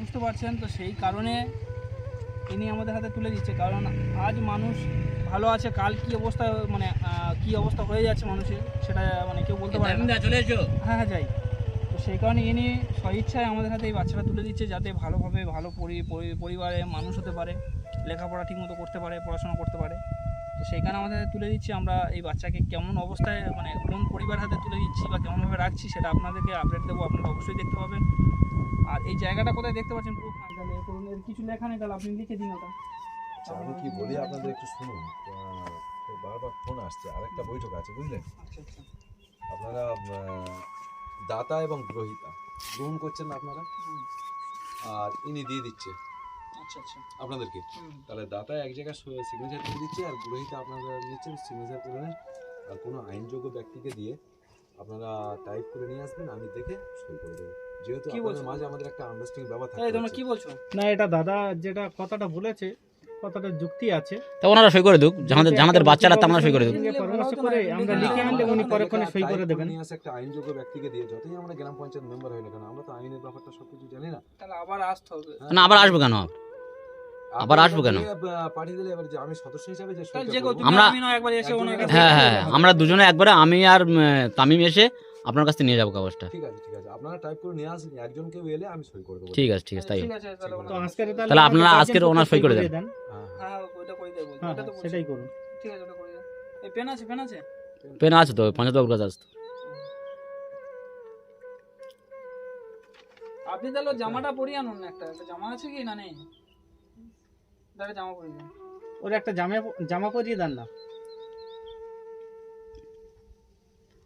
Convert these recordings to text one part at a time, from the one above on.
বুঝতে পারছেন? তো সেই কারণে ইনি আমাদের হাতে তুলে দিচ্ছে। কারণ আজ মানুষ ভালো আছে কাল কি অবস্থা মানে কি অবস্থা হয়ে যাচ্ছে মানুষের সেটা মানে কেউ বলতে পারে না। চলে এসো। হ্যাঁ হ্যাঁ যাই। তো সেই কারণে ইনি স্বইচ্ছায় আমাদের হাতে এই বাচ্চাটা তুলে দিচ্ছে যাতে ভালোভাবে ভালো পরি- পরি- পরিবারে মানুষ হতে পারে লেখাপড়া ঠিকমতো করতে পারে পড়াশোনা করতে পারে। তো সেইখানে আমাদের হাতে তুলে দিচ্ছি আমরা এই বাচ্চাকে কেমন অবস্থায় মানে কোন পরিবার হাতে তুলে দিচ্ছি বা কেমনভাবে রাখছি সেটা আপনাদেরকে আপডেট দেবো আপনারা অবশ্যই দেখতে পাবেন। আর এই জায়গাটা কোথায় দেখতে পাচ্ছেন? পুরো ফাঁকা। তাহলে এ করুন, এর কিছু লেখা নেই তাহলে আপনি লিখে দিন ওটা। আচ্ছা, আমি কি বলি আপনাদের একটু শুনুন। তো বারবার ফোন আসছে আরেকটা বৈঠক আছে বুঝলেন? আচ্ছা আচ্ছা। আপনারা দাতা এবং গ্রহিতা গ্রহণ করছেন না আপনারা? আর ইনি দিয়ে দিচ্ছে। আচ্ছা আচ্ছা। আপনাদেরকে? তাহলে দাতা এক জায়গায় সিগনেচার করে দিচ্ছে আর গ্রহিতা আপনারা নিচ্ছেন সিগনেচার করে নেন। আর কোনো আইনযোগ্য ব্যক্তিকে দিয়ে আপনারা টাইপ করে নিয়ে আসবেন আমি দেখে সই করে দেবো। যেহেতু কি আপনাদের বলছো? মাঝে আমাদের একটা আন্ডারস্ট্যান্ডিং ব্যাপার থাকে তোমরা কি বলছো? না এটা দাদা যেটা কথাটা বলেছে কথাটা যুক্তি আছে। তা ওনারা সই করে দুক আমাদের আমাদের বাচ্চারা তো আমরা সই করে দুক। পরামর্শ করে আমরা লিখে আনলে উনি পরক্ষণে সই করে দেবেন। নিয়ে আসে একটা আইনযোগ্য ব্যক্তিকে দিয়ে যতই আমরা গ্রাম পঞ্চায়েত মেম্বার হই না কেন আমরা তো আইনের ব্যাপারটা সবকিছু জানি না। তাহলে আবার আসতে হবে। না আবার আসব কেন? আবার আসব কেন? পাঠিয়ে দিলে এবার আমি সদস্য হিসাবে যে তাহলে সইটা যে কেউ করব, তুমি আমরা- হ্যাঁ হ্যাঁ আমরা দুজনে একবারে আমি আর তামিম এসে আপনার কাছে নিয়ে যাব কাগজটা। ঠিক আছে ঠিক আছে। আপনারা টাইপ করে নিয়ে আসেন একজন কেউ এলে আমি সই করে দেবো। ঠিক আছে ঠিক আছে তাই। ঠিক আছে তাহলে তো আজকের তাহলে আপনারা আজকের ওনার সই করে দেন। হ্যাঁ, হ্যাঁ। হ্যাঁ ওইটা করে দেবো হ্যাঁ ওটা তো সেটাই করুন। ঠিক আছে ওটা করে দেবো এই পেন আছে পেন আছে? পেন আছে তো পঞ্চায়েত বাবুর কাছে আছে আপনি তাহলে জামাটা পরিয়ে আনুন না একটা। একটা জামা আছে কি না নেই? তাহলে জামা পরিয়ে দিন। ওর একটা জামা জামা পরিয়ে দেন না।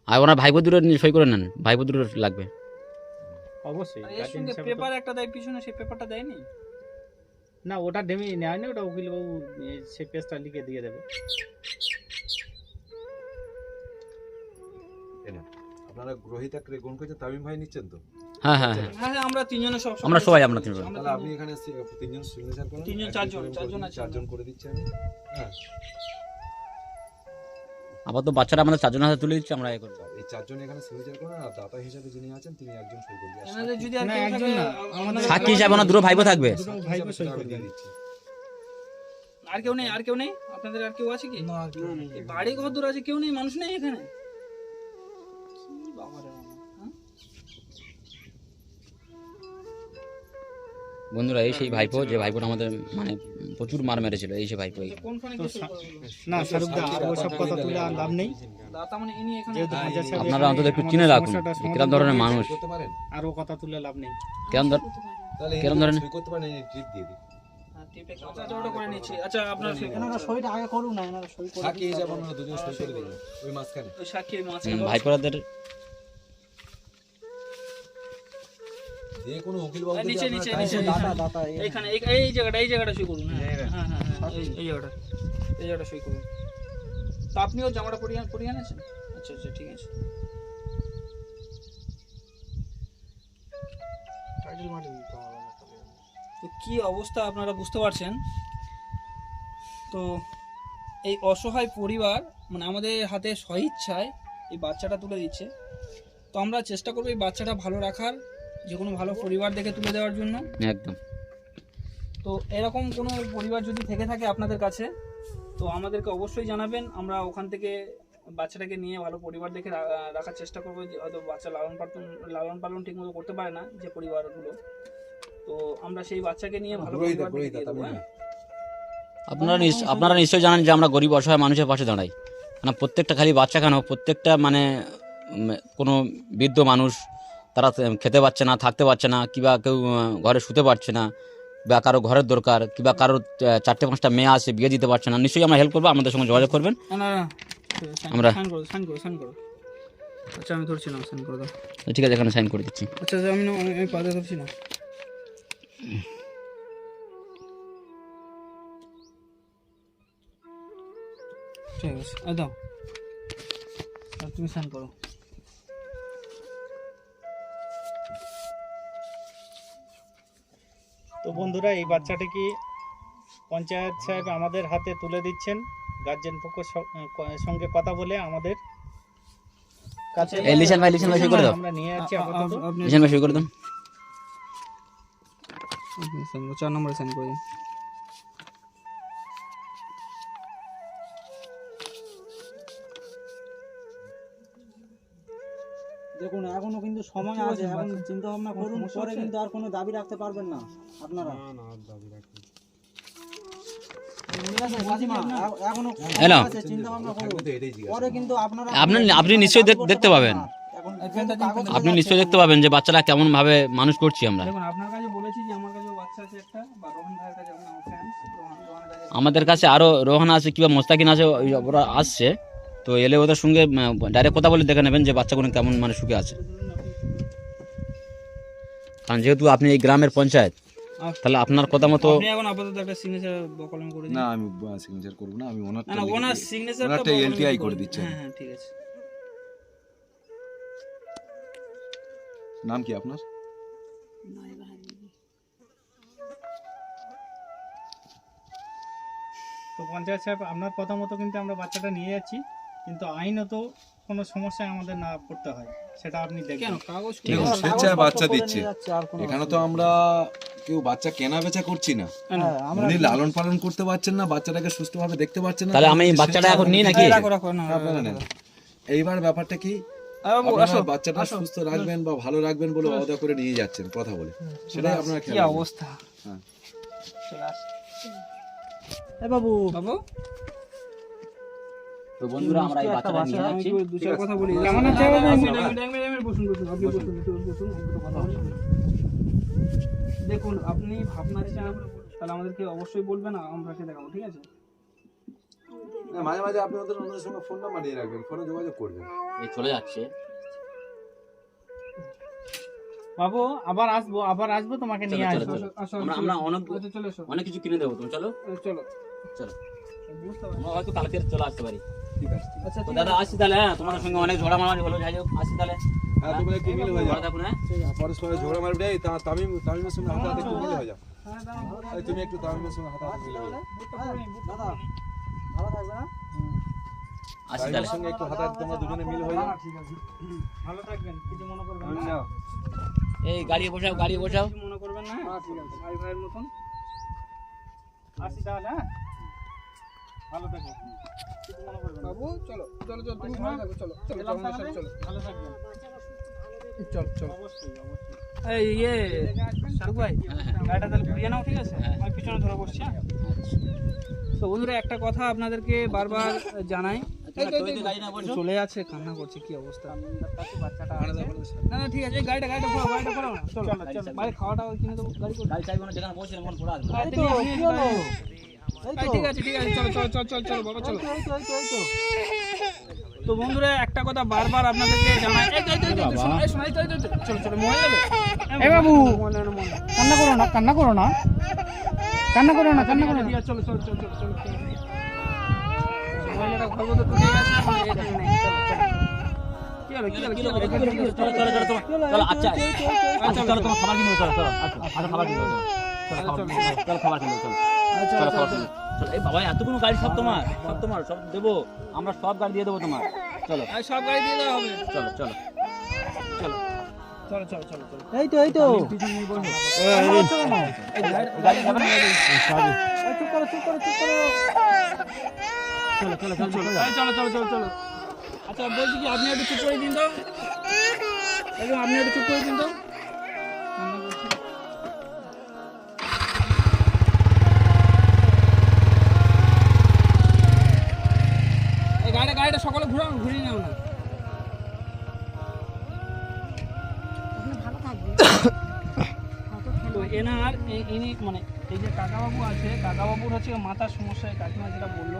আর ওনার ভাই বন্ধুরা সই করে নেন ভাই বন্ধুরা লাগবে। অবশ্যই এর সঙ্গে পেপার একটা দেয় পিছনে সেই পেপারটা দেয়নি? না ওটা ডেমি নেয় না ওটা উকিলবাবু সেই পেজটা লিখে দিয়ে দেবে। আপনারা গ্রহিতা ক্রে- গ্রহণ করছেন তামিম ভাই নিচ্ছেন তো? হ্যাঁ হ্যাঁ হ্যাঁ। হ্যাঁ হ্যাঁ আমরা তিনজনে সব আমরা সবাই আমরা তিনজন। তাহলে আপনি এখানে তিনজন সিগনেচার করেন তিনজন, চারজন, চারজন আছে চারজন করে দিচ্ছি আমি হ্যাঁ। আবার তো বাচ্চারা আমাদের চারজন হাতে তুলে দিচ্ছে আমরা এ করব। এই চারজন এখানে সিগনেচার করে আর দাতা হিসেবে যিনি আছেন তিনি একজন সই করে যদি আর কেউ থাকে, না, আমাদের সাক্ষী হিসাবে ওনার দুটো ভাইবো থাকবে। দুটো সাক্ষী সই করে দিয়ে দিচ্ছি। আর কেউ নেই আর কেউ নেই? আপনাদের আর কেউ আছে কি? এই বাড়ি ঘর দূর আছে কেউ নেই? মানুষ নেই এখানে? বন্ধুরা এই সেই ভাইপো যে ভাইপোটা আমাদের মানে প্রচুর মার মেরেছিল এই ভাইপো সা- বলুন? না শাহরুখ দা আর ওসব কথা তুলে আর লাভ নেই। মানে আপনারা অন্তত একটু চিনে রাখুন কিরম ধরনের মানুষ। করতে পারেন আর ও কথা তুলে লাভ নেই। কিরম ধর কিরম ধরনের- ভাইপোরাদের যে কোনো উকিল বাবু নিচে, নিচে, নিচে, করে- দাতা দাতা এইখানে এই- এই জায়গাটা এই জায়গাটা সই করুন হ্যাঁ। হ্যাঁ হ্যাঁ হ্যাঁ, এই- এই জায়গাটা এই জায়গাটা সই করুন। তো আপনিও জামাটা পরিয়ে পরিয়ে আনেছেন? আচ্ছা আচ্ছা ঠিক আছে। তো কি অবস্থা আপনারা বুঝতে পারছেন? তো এই অসহায় পরিবার মানে আমাদের হাতে স্বইচ্ছায় এই বাচ্চাটা তুলে দিচ্ছে। তো আমরা চেষ্টা করব এই বাচ্চাটা ভালো রাখার। যে কোনো ভালো পরিবার দেখে তুলে দেওয়ার জন্য? একদম। তো এরকম কোনো পরিবার যদি থেকে থাকে আপনাদের কাছে তো আমাদেরকে অবশ্যই জানাবেন। আমরা ওখান থেকে বাচ্চাটাকে নিয়ে ভালো পরিবার দেখে রাখার চেষ্টা করব যে হয়তো বাচ্চা লালন পালন লালন পালন ঠিকমতো করতে পারে না যে পরিবারগুলো। তো আমরা সেই বাচ্চাকে নিয়ে ভালো পরিবার দেখে দিয়ে দেবো, হ্যাঁ? আপনারা আপনারা নিশ্চয়ই জানেন যে আমরা গরিব অসহায় মানুষের পাশে দাঁড়াই। না প্রত্যেকটা খালি বাচ্চা কেন? প্রত্যেকটা মানে কোনো বৃদ্ধ মানুষ তারা খেতে পাচ্ছে না থাকতে পারছে না কিবা কেউ ঘরে শুতে পারছে না বা কারও ঘরের দরকার কিবা কারও চারটে পাঁচটা মেয়ে আছে বিয়ে দিতে পারছে না নিশ্চয়ই আমরা হেল্প করব আমাদের সঙ্গে যোগাযোগ করবেন। আমরা- আচ্ছা আমি সাইন করে দাও। ঠিক আছে এখানে সাইন করে দিচ্ছি। আচ্ছা আচ্ছা, আমি আমি আমি পাতে ধরছি না। ঠিক আছে দাও। তুমি সাইন করো। তো বন্ধুরা এই বাচ্চাটিকে পঞ্চায়েত সাহেব আমাদের হাতে তুলে দিচ্ছেন। গার্জেন পক্ষ সঙ্গে কথা বলে আমাদের কাছে লিসান ভাই লিসান ভাই সই করে দাও। আমরা নিয়ে যাচ্ছি আ- আ- আপাতত। লিসান ভাই সই করে দাও। আপনি send করুন, চার নম্বরে সেন্ড করে। দিন দেখুন এখনও কিন্তু সময় আছে, এখন চিন্তা ভাবনা করুন পরে কিন্তু আর কোনো দাবি রাখতে পারবেন না। আপনারা? আপনারা আপনি আপনি নিশ্চয়ই দেখতে পাবেন। আপনি নিশ্চয়ই দেখতে পাবেন যে বাচ্চারা কেমন ভাবে মানুষ করছি আমরা। দেখুন কাছে বলেছি যে আমার কাছেও বাচ্চা আছে একটা বা রোহন ভাইয়ের কাছে এখন আমার ফ্রেন্ডস রোহন রোহনের কাছে। আমাদের কাছে আরও রোহান আছে কিংবা মোস্তাকিন আছে ওই ওরা আসছে। তো এলে ওদের সঙ্গে ডাইরেক্ট কথা বলে দেখে নেবেন যে বাচ্চাগুলো কেমন মানে সুখে আছে। কারণ যেহেতু আপনি এই গ্রামের পঞ্চায়েত। তাহলে আপনার কথা মতো আপনি এখন আপাতত একটা সিগনেচার কলম করে দিন। না আমি সিগনেচার করব না আমি ওনার না ওনার সিগনেচারটা LTI করে দিচ্ছেন। হ্যাঁ হ্যাঁ ঠিক আছে। নাম কি আপনার? তো পঞ্চায়েত সাহেব আপনার কথা মতো কিন্তু আমরা বাচ্চাটা নিয়ে যাচ্ছি কিন্তু আইনত কোনো সমস্যায় আমাদের না পড়তে হয় সেটা আপনি দেখেন কাগজ করে- বাচ্চা দিচ্ছে। এখানে তো আমরা কেউ বাচ্চা কেনা বেচা করছি না। হ্যাঁ, আমরা উনি লালন পালন করতে পারছেন না বাচ্চাটাকে সুস্থভাবে দেখতে পারছেন না। তাহলে আমি বাচ্চাটা এখন নিই নাকি? নেন। এইবার ব্যাপারটা কি? বাচ্চাটা সুস্থ রাখবেন বা ভালো রাখবেন বলে অদা করে নিয়ে যাচ্ছেন কথা বলে। সেটাই আপনারা কি অবস্থা? হ্যাঁ। এ বাবু। বাবু? তো বন্ধুরা আমরা এই বাচ্চাটা নিয়ে যাচ্ছি। কথা বলি। কেমন আছে এক মিনিট, বসুন বসুন আপনি বসুন বসুন, কথা বলি। দেখুন আপনি ভাবনা চান তাহলে আমাদেরকে অবশ্যই বলবেন আমরাকে দেখাবো ঠিক আছে? মাঝে মাঝে আপনি ওদের ওনাদের সঙ্গে ফোন নাম্বার নিয়ে রাখবেন ফোনে যোগাযোগ করবেন। এই চলে যাচ্ছে। বাবু আবার আসব আবার আসব তোমাকে নিয়ে আসব। আমরা আমরা অনেক আচ্ছা, চলে এসো। অনেক কিছু কিনে দেবো তুমি চলো। চলো। চলো। আমরা হয়তো কালকে চলে আসতে পারি। ঠিক আছে আচ্ছা দাদা আসছি তাহলে হ্যাঁ তোমাদের সঙ্গে অনেক ঝোড়া মারামারি হলো যাই হোক আসছি তাহলে। হ্যাঁ তোমরা একটু মিল হয়ে ভালো যাও হ্যাঁ পরস্পরের ঝগড়া মারবে তা তামিম তামিমের সঙ্গে হাতে হাতে একটু মিল হয়ে যাও। হ্যাঁ, তুমি একটু তামিমের সঙ্গে হাতে হাতে মিল হয়ে যাও। দাদা ভালো থাকবে না? তাহলে। সঙ্গে একটু হাতে তোমরা দুজনে মিল হয়ে যাও। ভালো থাকবেন কিছু মনে করবেন না? এই গাড়ি বসাও গাড়ি বসাও। কিছু মনে করবেন না? ভাই ভাইয়ের মতন? আসি তাহলে হ্যাঁ? ভালো থাকবেন। কিছু করবেন না। বাবু চলো চলো চলো তুমি ভালো থাকো চলো চলো? চলো। ভালো থাকবেন। চলো চলো। অবশ্যই অবশ্যই। এই ইয়ে শাহরুখ ভাই গাড়িটা তাহলে ঘুরিয়ে নাও ঠিক আছে? হ্যাঁ। আমি পিছনে ধরে বসছি হ্যাঁ? তো বন্ধুরা একটা কথা আপনাদেরকে বারবার জানাই। বসো। চলে আছে কান্না করছে কি অবস্থা? না না ঠিক আছে গাড়িটা গাড়িটা ফোড়াও গাড়িটা ফোড়াও না চলো। চলো বাইরে খাওয়া টাওয়া কিনে দেবো গাড়ি করে। গাড়ি চাইব না যেখানে পৌঁছলাম মন এই ঠিক আছে ঠিক আছে চলো চলো চলো চলো চলো। বাবা চলো এই তো বন্ধুরা একটা কথা বারবার আপনাদেরকে জানাই চলো চলো মনে বাবু! কান্না করো না কান্না করো না। কান্না করো না কান্না করো না। চলো চলো চলো চলো চলো চলো আচ্ছা আচ্ছা। চলো তোমার খাবার কিনে চলো চলো আচ্ছা আচ্ছা খাবার কিনে চলো চলো খাবার- চলো খাবার কিনে দেবো, চলো। চলো খাবার। কিনে এই বাবা এতগুলো গাড়ি সব তোমার সব তোমার সব দেবো। আমরা সব গাড়ি দিয়ে দেবো তোমার। চলো। সব গাড়ি দিয়ে দেওয়া হবে। চলো চলো। চলো। চলো চলো চলো চলো। এই তো এই তো। চলো চলো চলো চলো চলো। চলো চলো আচ্ছা বলছি কি আপনি একটু চুপ করে দিন তো। একদম আপনি একটু চুপ করে দিন তো। ঘুরাও ঘুরিয়ে নাও না। তো এনার ইনি মানে এই যে কাকাবাবু আছে কাকাবাবুর হচ্ছে মাথার সমস্যা এই কাকিমা যেটা বলল।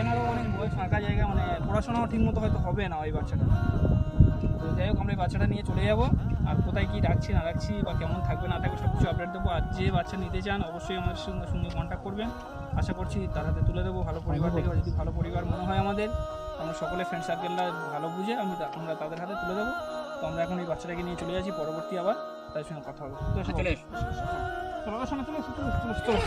এনারও অনেক বয়স ফাঁকা জায়গা মানে পড়াশোনাও ঠিক মতো হয়তো হবে না ওই বাচ্চাটা। তো যাই হোক আমরা এই বাচ্চাটা নিয়ে চলে যাব। আর কোথায় কি রাখছি না রাখছি বা কেমন থাকবে না থাকবে সব কিছু আপডেট দেবো। আর যে বাচ্চা নিতে চান অবশ্যই আমাদের সঙ্গে সঙ্গে কন্ট্যাক্ট করবেন। আশা করছি তার হাতে তুলে দেবো ভালো পরিবার থেকে যদি ভালো পরিবার মনে হয় আমাদের আমরা সকলে ফ্রেন্ড সার্কেলটা ভালো বুঝে আমি আমরা তাদের হাতে তুলে দেবো। তো আমরা এখন এই বাচ্চাটাকে নিয়ে চলে যাচ্ছি পরবর্তী আবার তাদের সঙ্গে কথা হবে। তো এসো। চলে চলো চলো চলো